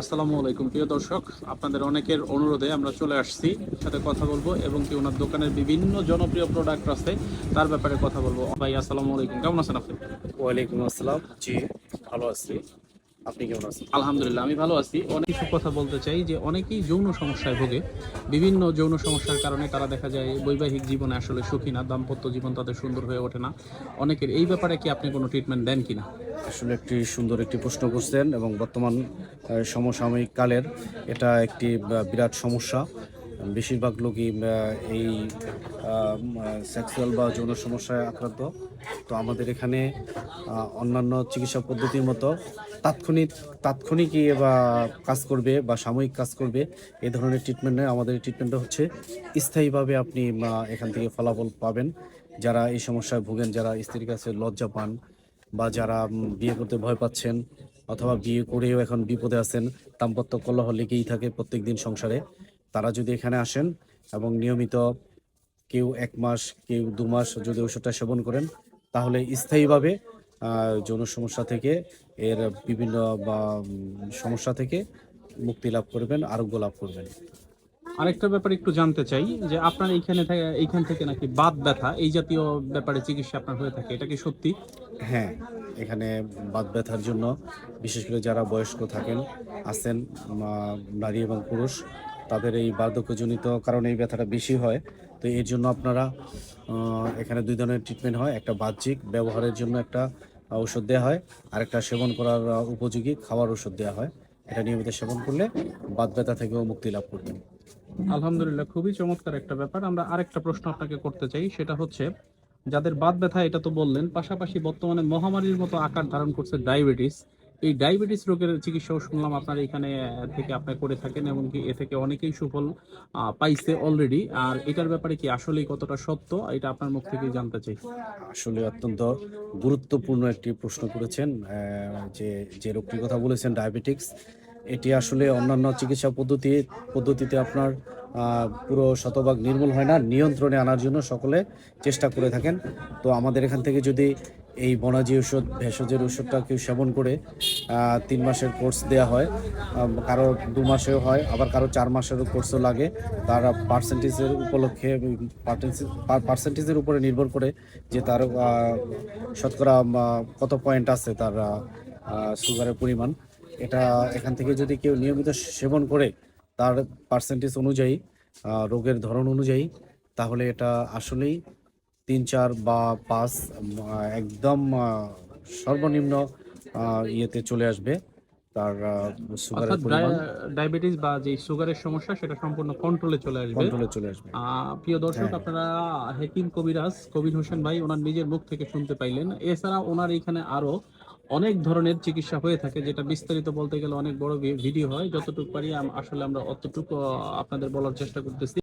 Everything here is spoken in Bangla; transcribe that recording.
আসসালামু আলাইকুম। প্রিয় দর্শক আপনাদের অনেকের অনুরোধে আমরা চলে আসছি সাথে কথা বলব এবং কি ওনার দোকানের বিভিন্ন জনপ্রিয় প্রোডাক্ট আছে তার ব্যাপারে কথা বলব। ভাই আসসালামু আলাইকুম। কেমন আছেন আপনি? ওয়ালাইকুম আসসালাম। জি ভালো আছি। আপনি কেমন আছেন? আলহামদুলিল্লাহ আমি ভালো আছি। অনেক কিছু কথা বলতে চাই যে অনেকেই যৌন সমস্যায় ভোগে। বিভিন্ন যৌন সমস্যার কারণে তারা দেখা যায় বৈবাহিক জীবনে আসলে সুখী না দাম্পত্য জীবন তাদের সুন্দর হয়ে ওঠে না। অনেকের এই ব্যাপারে কি আপনি কোনো ট্রিটমেন্ট দেন কিনা? আসলে একটি সুন্দর একটি প্রশ্ন করছেন এবং বর্তমান সমসাময়িক কালের এটা একটি বিরাট সমস্যা। বেশিরভাগ লোকই এই সেক্সুয়াল বা যৌন সমস্যায় আক্রান্ত। তো আমাদের এখানে অন্যান্য চিকিৎসা পদ্ধতির মতো তাৎক্ষণিক, তাৎক্ষণিকই বা কাজ করবে বা সাময়িক কাজ করবে এই ধরনের ট্রিটমেন্ট নয় আমাদের ট্রিটমেন্টটা হচ্ছে স্থায়ীভাবে আপনি এখান থেকে ফলাফল পাবেন। যারা এই সমস্যায় ভোগেন, যারা স্ত্রীর কাছে লজ্জা পান বা যারা বিয়ে করতে ভয় পাচ্ছেন অথবা বিয়ে করেও এখন বিপদে আছেন, দাম্পত্য কলহ লেগেই থাকে প্রত্যেকদিন সংসারে, তারা যদি এখানে আসেন এবং নিয়মিত কেউ এক মাস, কেউ দু মাস যদি ওষুধটা সেবন করেন, তাহলে স্থায়ীভাবে যৌন সমস্যা থেকে এর বিভিন্ন, বা সমস্যা থেকে মুক্তি লাভ করবেন, আরোগ্য লাভ করবেন। আরেকটা ব্যাপারে একটু জানতে চাই, যে আপনার এইখানে এইখান থেকে নাকি বাত ব্যথা, এই জাতীয় ব্যাপারে চিকিৎসা আপনার হয়ে থাকে, এটা কি সত্যি? হ্যাঁ এখানে বাত ব্যথার জন্য বিশেষ করে যারা বয়স্ক থাকেন, আছেন নারী এবং পুরুষ, তাদের এই বার্ধক্যজনিত কারণে এই ব্যথাটা বেশি হয়। তো এর জন্য আপনারা এখানে দুই ধরনের ট্রিটমেন্ট হয়, একটা বাহ্যিক ব্যবহারের জন্য একটা ওষুধ দেওয়া হয় আর একটা সেবন করার উপযোগী খাওয়ার ওষুধ দেওয়া হয়। এটা নিয়মিত সেবন করলে বাত ব্যথা থেকেও মুক্তি লাভ করবেন। আলহামদুলিল্লাহ খুবই চমৎকার একটা ব্যাপার। আমরা আরেকটা প্রশ্ন আপনাকে করতে চাই সেটা হচ্ছে যাদের বাদ ব্যথা এটা তো বললেন পাশাপাশি বর্তমানে মহামারীর মতো আকার ধারণ করছে ডায়াবেটিস। এই ডায়াবেটিস রোগের চিকিৎসাও শুনলাম আপনার এখানে থেকে আপনি করে থাকেন এবং কি এ থেকে অনেকেই সুফল পাইছে অলরেডি আর এটার ব্যাপারে কি আসলেই কতটা সত্য এটা আপনার মুখ থেকেই জানতে চাই। আসলে অত্যন্ত গুরুত্বপূর্ণ একটি প্রশ্ন করেছেন যে যে রোগটির কথা বলেছেন ডায়াবেটিক্স। এটি আসলে অন্যান্য চিকিৎসা পদ্ধতি, পদ্ধতিতে আপনার পুরো শতভাগ নির্মূল হয় না, নিয়ন্ত্রণে আনার জন্য সকলে চেষ্টা করে থাকেন। তো আমাদের এখান থেকে যদি এই বনাজি ওষুধ ভেষজের ওষুধটা কেউ সেবন করে তিন মাসের কোর্স দেওয়া হয় কারও দু মাসেও হয়, আবার কারও চার মাসেরও কোর্সও লাগে, তারা পার্সেন্টেজের উপলক্ষে পার্সেন্টেজের উপরে নির্ভর করে যে তার শতকরা কত পয়েন্ট আছে তার সুগারের পরিমাণ। এটা এখান থেকে যদি কেউ নিয়মিত সেবন করে তার পার্সেন্টেজ অনুযায়ী রোগের ধরন অনুযায়ী তাহলে এটা আসলেই তিন চার বা পাঁচ একদম সর্বনিম্ন ইয়েতে চলে আসবে তার সুগারের পরিমাণ। ডায়াবেটিস বা যে সুগারের সমস্যা সেটা সম্পূর্ণ কন্ট্রোলে চলে আসবে। কন্ট্রোলে চলে আসবে। প্রিয় দর্শক হ্যাঁ। আপনারা হেকিম কবিরাজ কবির হোসেন ভাই ওনার নিজের মুখ থেকে শুনতে পাইলেন। এছাড়া ওনার এখানে আরও অনেক ধরনের চিকিৎসা হয়ে থাকে, যেটা বিস্তারিত বলতে গেলে অনেক বড় ভিডিও হয়। যতটুকু পারি আসলে আমরা অতটুকু আপনাদের বলার চেষ্টা করতেছি।